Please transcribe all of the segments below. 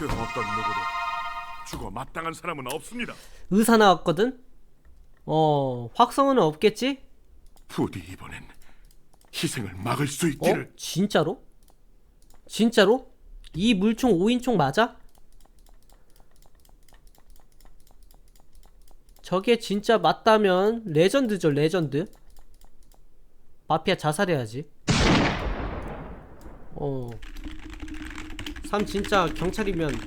그 어떤 누구도 죽어 마땅한 사람은 없습니다. 의사 나왔거든? 어, 확성은 없겠지? 부디 이번엔 희생을 막을 수 어? 있기를. 진짜로? 진짜로? 이 물총 5인총 맞아? 저게 진짜 맞다면 레전드죠 레전드 마피아 자살해야지 어. 삼 진짜 경찰이면.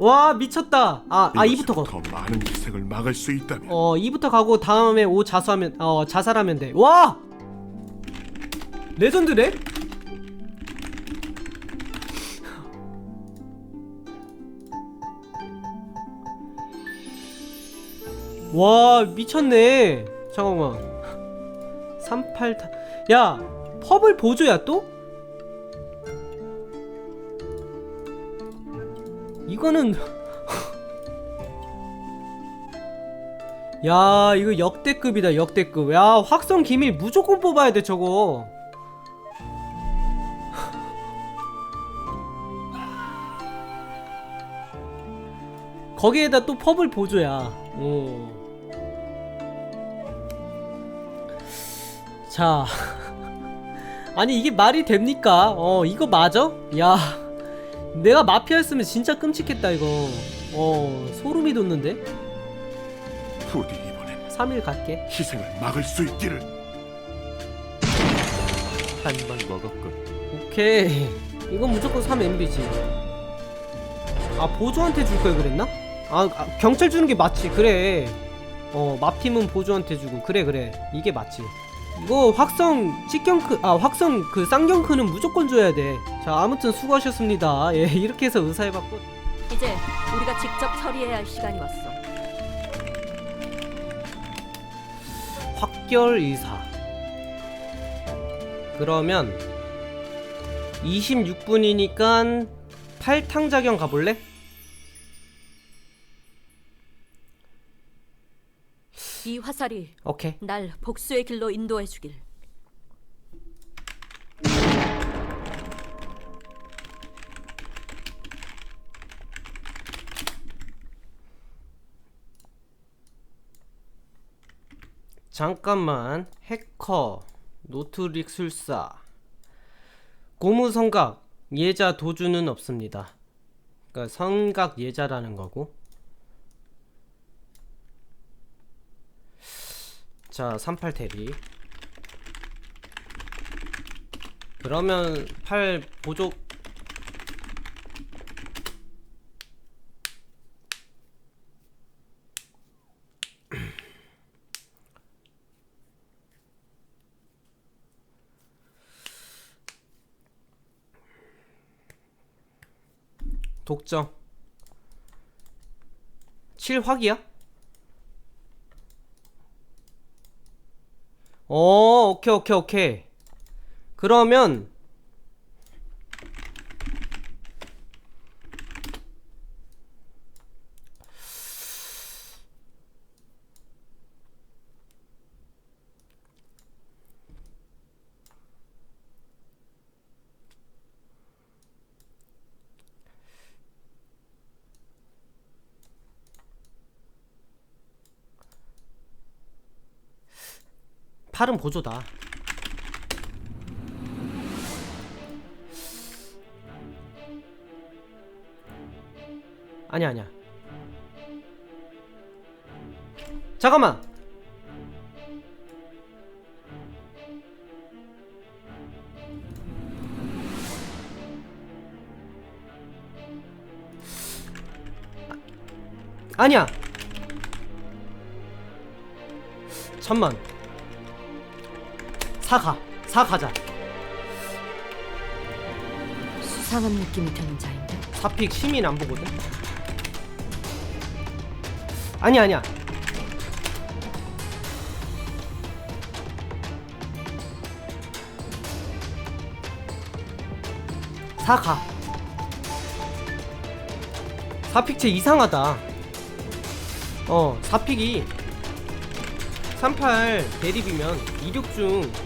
와 미쳤다. 아, 아 이것으로 2부터 가더 많은 희생을 막을 수 있다면. 어 2부터 가고 다음에 5 자수하면 어 자살하면 돼와 레전드네? 와 미쳤네. 잠깐만 38타. 야 펍을 보조야 또? 이거는 야 이거 역대급이다 역대급. 야 확성 기밀 무조건 뽑아야 돼 저거 거기에다 또 펍을 보조야 어. 자 아니 이게 말이 됩니까 어 이거 맞아? 야 내가 마피아였으면 진짜 끔찍했다 이거 어 소름이 돋는데 부디 이번엔 3일 갈게 희생을 막을 수 있기를. 한 방 먹었군. 오케이 이건 무조건 3MB지 아 보조한테 줄 걸 그랬나? 아, 아, 경찰 주는 게 맞지. 그래. 어 맙팀은 보조한테 주고. 그래 그래. 이게 맞지. 이거 확성 cik경크 아 확성 그 쌍경크는 무조건 줘야 돼자 아무튼 수고하셨습니다. 예 이렇게 해서 의사해봤고. 이제 우리가 직접 처리해야 할 시간이 왔어. 확결 의사. 그러면 26분이니까 팔탕자경 가볼래? 이 화살이 오케이. 날 복수의 길로 인도해 주길. 잠깐만 해커 노트릭술사. 고무성각 예자 도주는 없습니다. 그러니까 성각 예자라는 거고 자 38 대리 그러면 8 보조. 독점. 7 확이야? 어 오케이 오케이 오케이. 그러면 팔은 보조다. 아니야 아니야. 잠깐만. 아, 아니야. 천만 사가 사가자 수상한 느낌이 드는 자인데. 사픽 시민 안 보거든 아니야 아니야 4가. 4픽 쟤 이상하다. 어, 4픽이 38 대립이면 26중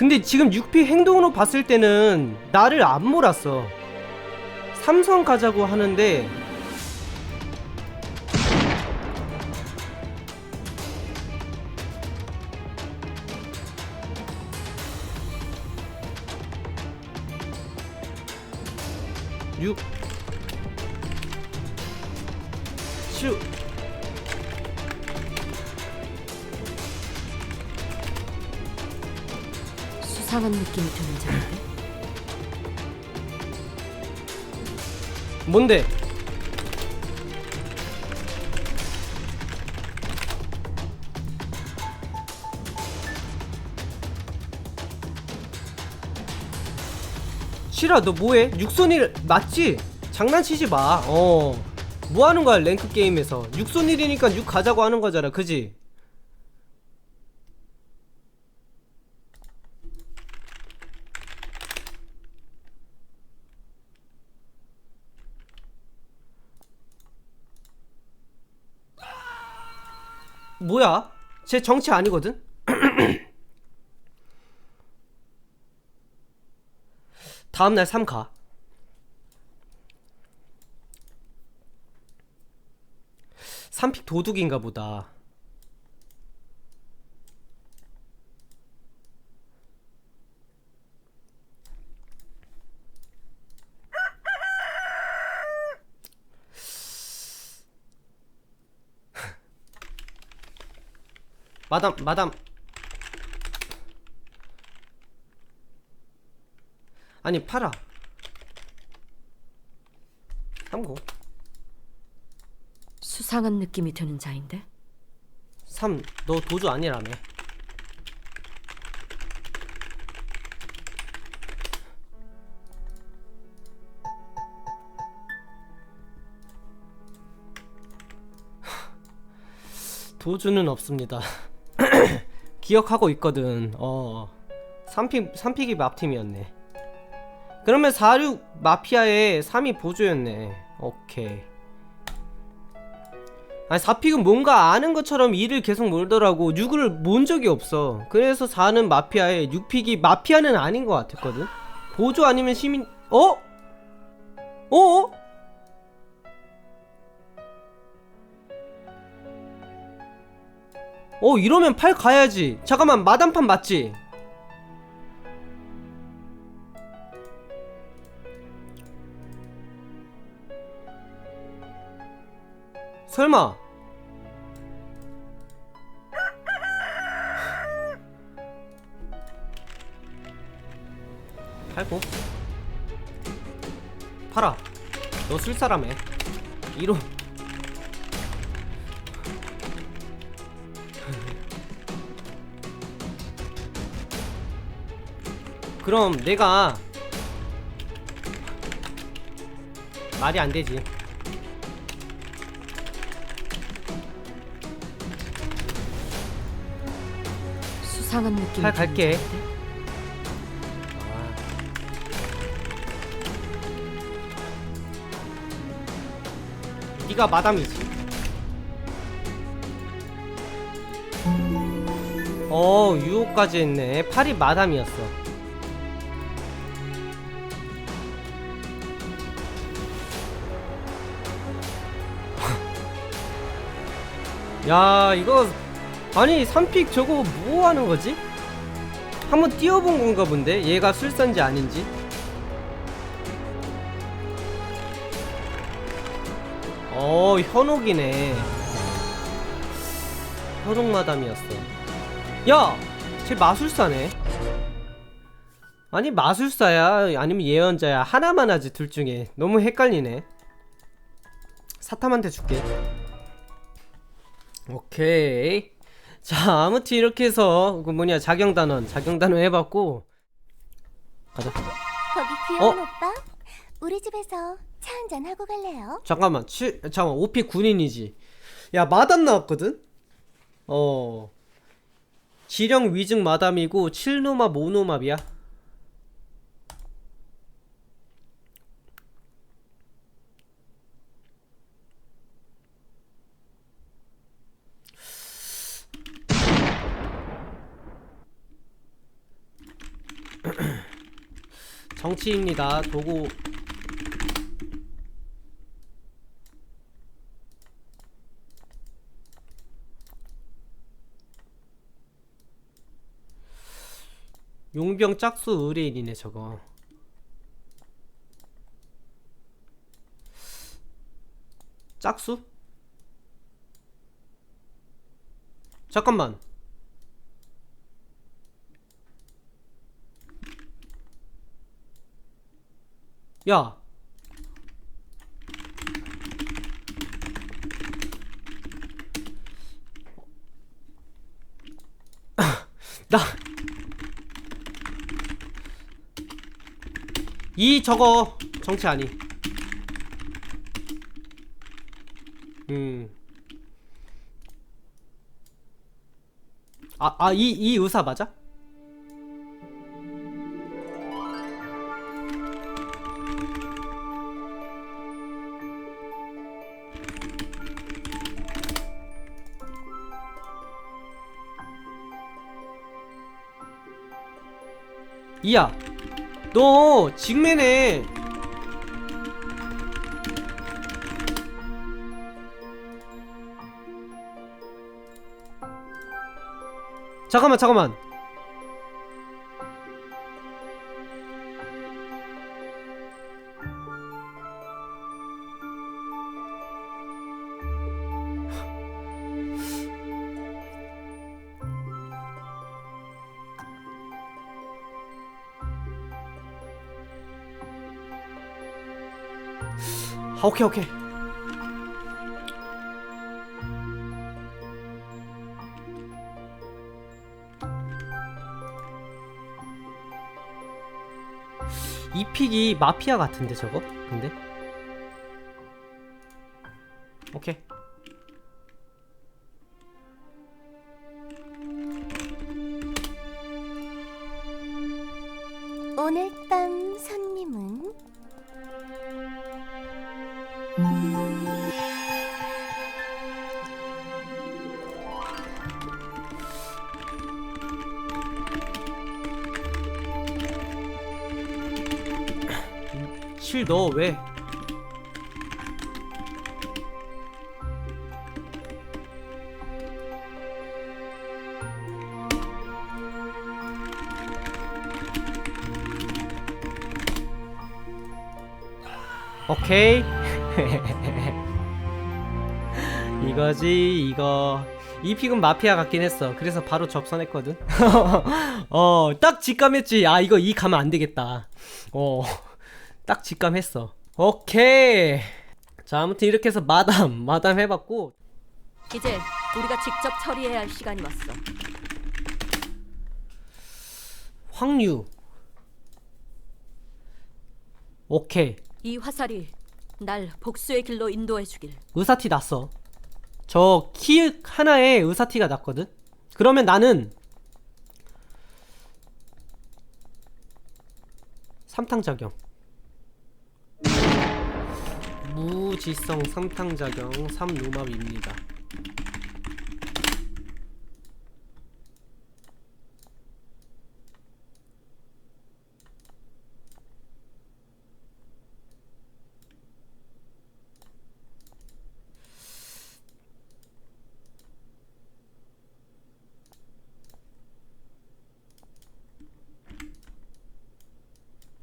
근데 지금 6피 행동으로 봤을 때는 나를 안 몰았어. 삼성 가자고 하는데 육 느낌이 드는 자인데. 뭔데? 시라 너 뭐해? 육손일 맞지? 장난치지 마. 어. 뭐 하는 거야 랭크 게임에서? 육손일이니까 육 가자고 하는 거잖아. 그지? 뭐야? 쟤 정치 아니거든? 다음날 3가. 삼픽 도둑인가 보다. 마담 마담. 아니 팔아. 삼고. 수상한 느낌이 드는 자인데. 3너 도주 아니라며. 도주는 없습니다 기억하고 있거든. 어 3픽, 3픽이 맙팀이었네. 그러면 46 마피아의 3이 보조였네. 오케이. 아니 4픽은 뭔가 아는 것처럼 일을 계속 몰더라고. 6을 몬 적이 없어. 그래서 4는 마피아에 6픽이 마피아는 아닌 것 같았거든. 보조 아니면 시민 어? 어? 어 이러면 8 가야지. 잠깐만 마담판 맞지? 설마. 팔고. 팔아. 너 쓸 사람에. 이로 그럼 내가 말이 안 되지 수상한 느낌이 잘 갈게. 자인데. 네가 마담이지. 어, 유혹까지 했네. 팔이 마담이었어. 야, 이거 아니 3픽 저거 뭐 하는 거지? 한번 띄워본 건가 본데? 얘가 술사인지 아닌지? 어 현옥이네 현옥 마담이었어 야! 쟤 마술사네 아니 마술사야 아니면 예언자야 하나만 하지 둘 중에 너무 헷갈리네 사탐한테 줄게 오케이 자 아무튼 이렇게 해서 그 뭐냐 자경단원 자경단원 해봤고 가자 거기 귀여운 어? 오빠? 우리 집에서 차 한잔 하고 갈래요? 잠깐만 치, 잠깐만 오피 군인이지 야 마담 나왔거든 어 지령 위증 마담이고 7노마 모노마비야 정치입니다. 도구. 용병 짝수 의뢰인이네 저거. 짝수? 잠깐만 야 나 이 저거 정치 아니. 음. 아, 아, 이, 이 의사 맞아? 이야, 너 직맨에 잠깐만 잠깐만 아, 오케이 오케이 이 픽이 마피아 같은데 저거? 근데? 오케이 너 왜? 오케이. 이거지 이거. 이 픽은 마피아 같긴 했어. 그래서 바로 접선했거든. 어딱 직감했지. 아 이거 이 가면 안 되겠다. 어 딱 직감했어. 오케이. 자, 아무튼 이렇게 해서 마담, 마담 해봤고. 이제 우리가 직접 처리해야 할 시간이 왔어. 황류. 오케이. 이 화살이 날 복수의 길로 인도해 주길. 의사티 났어. 저 키 하나에 의사티가 났거든? 그러면 나는 삼탕작용. 무지성 삼탕작용 3노맙입니다.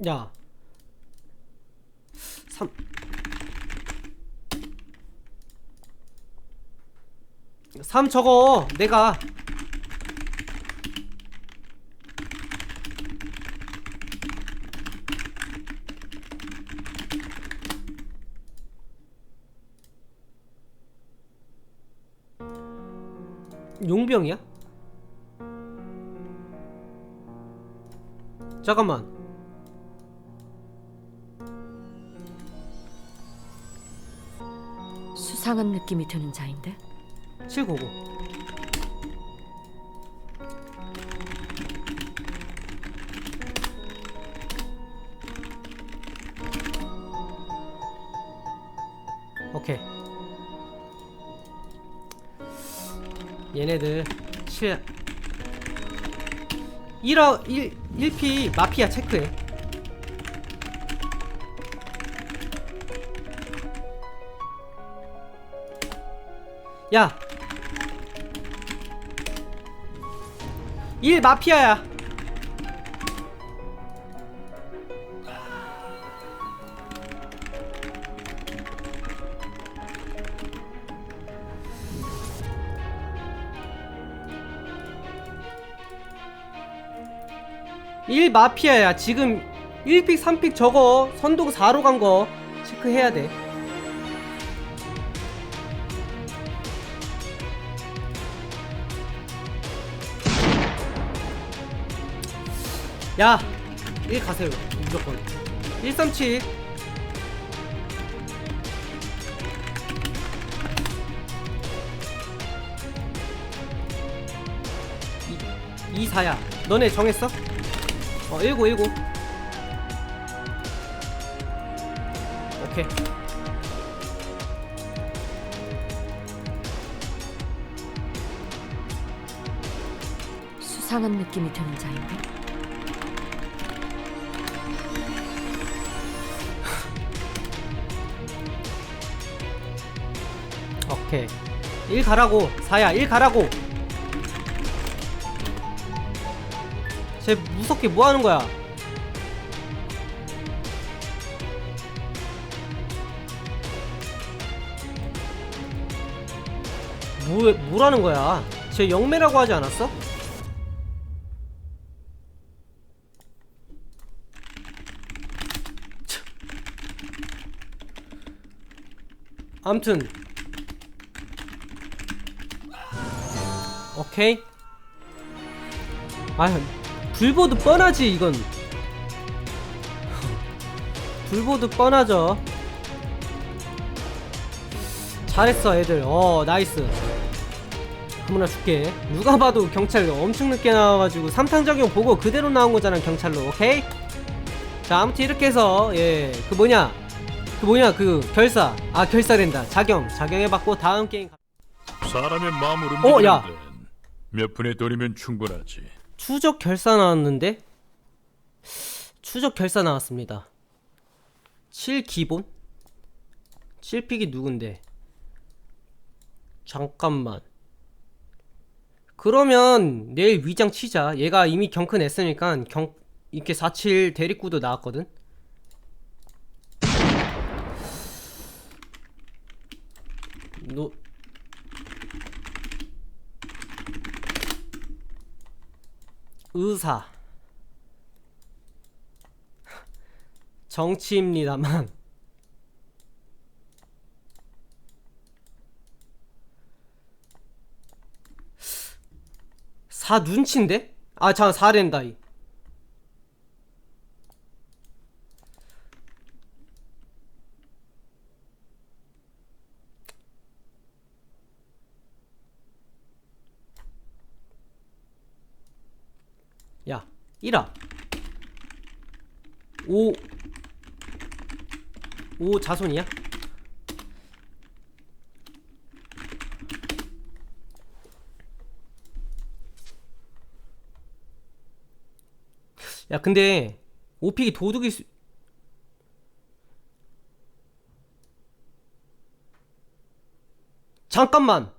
야. 3 삼 저거 내가 용병이야? 잠깐만 수상한 느낌이 드는 자인데? 799 오케이. 얘네들 7 1어 1 1P 마피아 체크해. 야 1 마피아야. 일 마피아야. 지금 1픽 3픽 저거 선동 4로 간 거 체크해야 돼 야! 1 가세요 무조건 137 2 4야 너네 정했어? 어 19, 19 오케이 수상한 느낌이 드는 자인데 오케이 1 가라고. 4야 1 가라고. 쟤 무섭게 뭐하는 거야? 뭐, 뭐라는 거야? 쟤 영매라고 하지 않았어? 참. 암튼 오케이? 아 불보드 뻔하지 이건. 불보드 뻔하죠. 잘했어 애들. 어 나이스. 아무나 줄게. 누가 봐도 경찰 엄청 늦게 나와가지고 삼탕 적용 보고 그대로 나온 거잖아 경찰로. 오케이? 자 아무튼 이렇게 해서 예 그 뭐냐? 그 뭐냐? 그 결사. 아 결사된다. 작용. 작용해봤고 다음 게임 가- 사람의 마음을 어, 야. 몇 분의 돌이면 충분하지. 추적 결사 나왔는데? 추적 결사 나왔습니다. 7 기본? 7픽이 누군데? 잠깐만. 그러면 내일 위장 치자. 얘가 이미 경크 냈으니까 경 이렇게 47 대립구도 나왔거든. 노 의사. 정치입니다만. 사 눈치인데? 아 잠깐 4랜다 이 야, 1아. 5 5 자손이야? 야, 근데 오픽이 도둑일 수 잠깐만.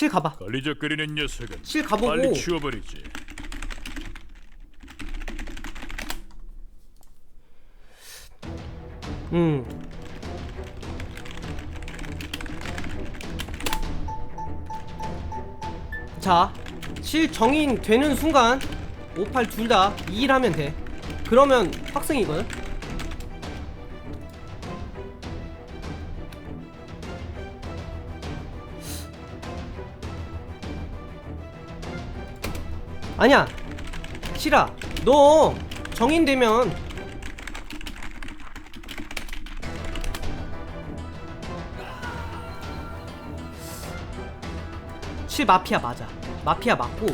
칠 가봐. 걸리적거리는 녀석은 실 가보고. 빨리 치워버리지. 음. 자, 실 정인 되는 순간 58 둘 다 2일 하면 돼 그러면 확승이거든 아니야. 시라 너 정인 되면. 칠 마피아 맞아. 마피아 맞고.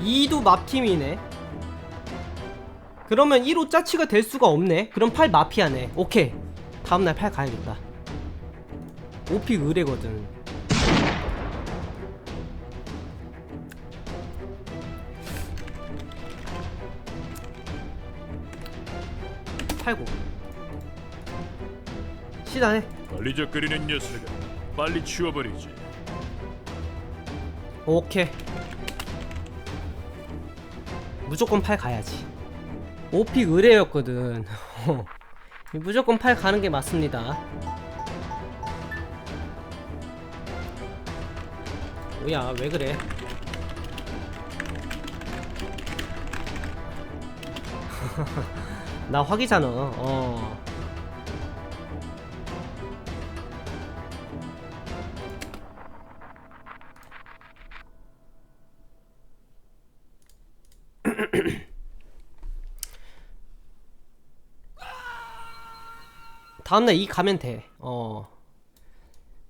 이도 맙팀이네. 그러면 1호 짜치가 될 수가 없네. 그럼 8 마피아네. 오케이 다음날 8 가야겠다. 오픽 의뢰거든. 팔고. 시다네 걸리적거리는 녀석은 빨리 치워버리지. 오케이. 무조건 8 가야지. 5픽 의뢰였거든 무조건 8 가는 게 맞습니다. 뭐야 왜 그래? 나 화기잖아. 어 다음날 이 가면 돼. 어.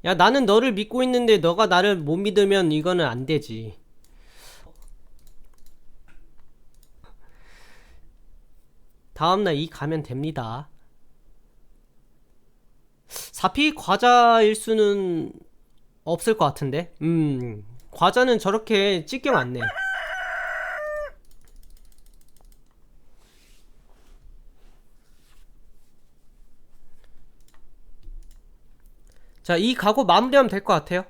야, 나는 너를 믿고 있는데 너가 나를 못 믿으면 이거는 안 되지. 다음날 이 가면 됩니다. 4피 과자일 수는 없을 것 같은데? 음, 과자는 저렇게 찢겨 왔네. 자, 이 가고 마무리하면 될 것 같아요.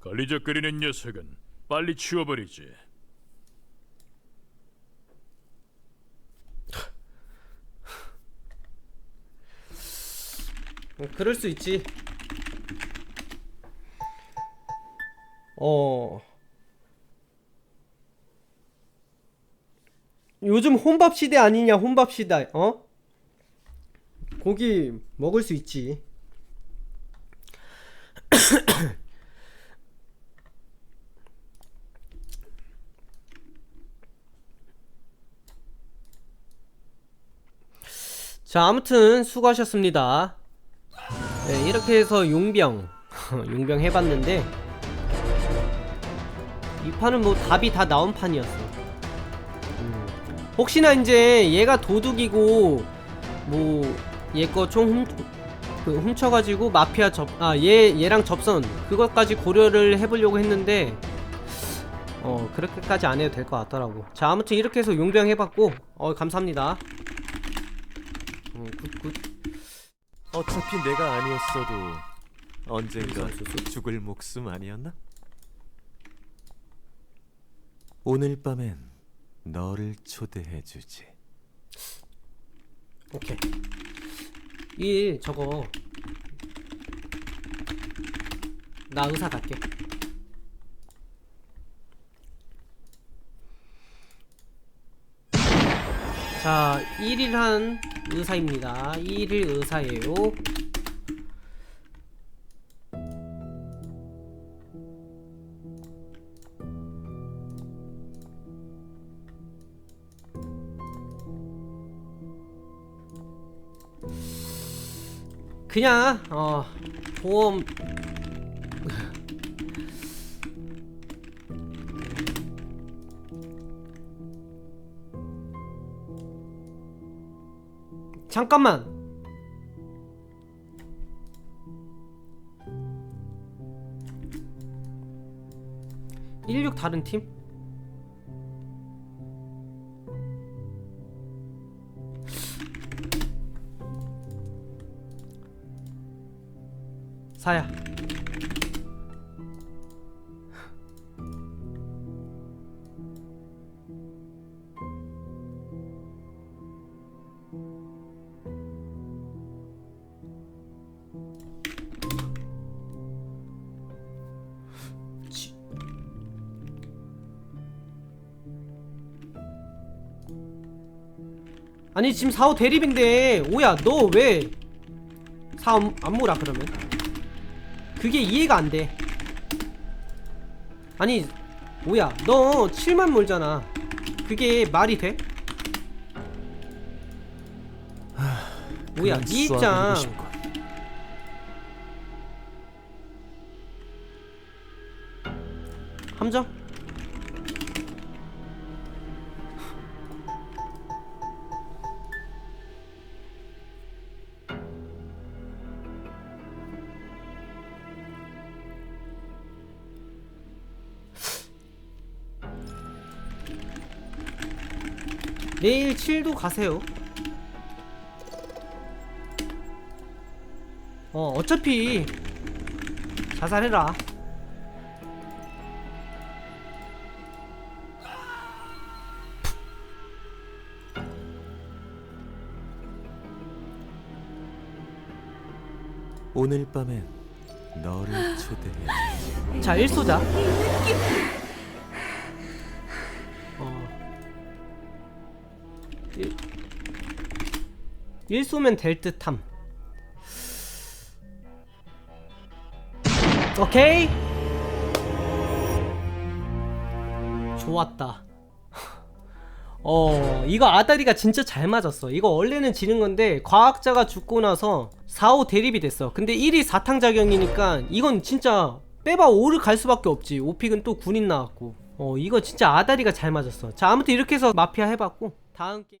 걸리적거리는 녀석은 빨리 치워버리지. 어, 그럴 수 있지. 어. 요즘 혼밥 시대 아니냐, 혼밥 시대, 어? 고기 먹을 수 있지. 자, 아무튼 수고하셨습니다. 네, 이렇게 해서 용병 용병 해봤는데 이 판은 뭐 답이 다 나온 판이었어 음. 혹시나 이제 얘가 도둑이고 뭐 얘 거 총 훔, 그 훔쳐가지고 마피아 접 아 얘 얘랑 접선 그것까지 고려를 해보려고 했는데 어 그렇게까지 안 해도 될 것 같더라고 자 아무튼 이렇게 해서 용병 해봤고 어 감사합니다 어, 굿 굿 어차피 내가 아니었어도 언젠가 죽을 목숨 아니었나? 오늘 밤엔 너를 초대해 주지. 오케이. 이 저거 나 의사 갈게. 자, 1일 한 의사입니다. 1일 의사예요. 그냥 어 보험 잠깐만 (16) 다른 팀? 사야. 아니 지금 사오 대립인데 오야. 너왜 사오 안무라 그러면? 그게 이해가 안 돼 아니 오야 너 7만 몰잖아 그게 말이 돼? 네 쏘아버리고 입장. 함정? 내일 7도 가세요. 어, 어차피 자살해라. 오늘 밤엔 너를 초대해주지. 자, 1소자. 1소면 될 듯함. 오케이. 좋았다. 어, 이거 아다리가 진짜 잘 맞았어. 이거 원래는 지는 건데, 과학자가 죽고 나서 4, 5 대립이 됐어. 근데 1이 4탕 작용이니까, 이건 진짜 빼봐 5를 갈 수밖에 없지. 오픽은 또 군인 나왔고. 어, 이거 진짜 아다리가 잘 맞았어. 자, 아무튼 이렇게 해서 마피아 해봤고, 다음 게임.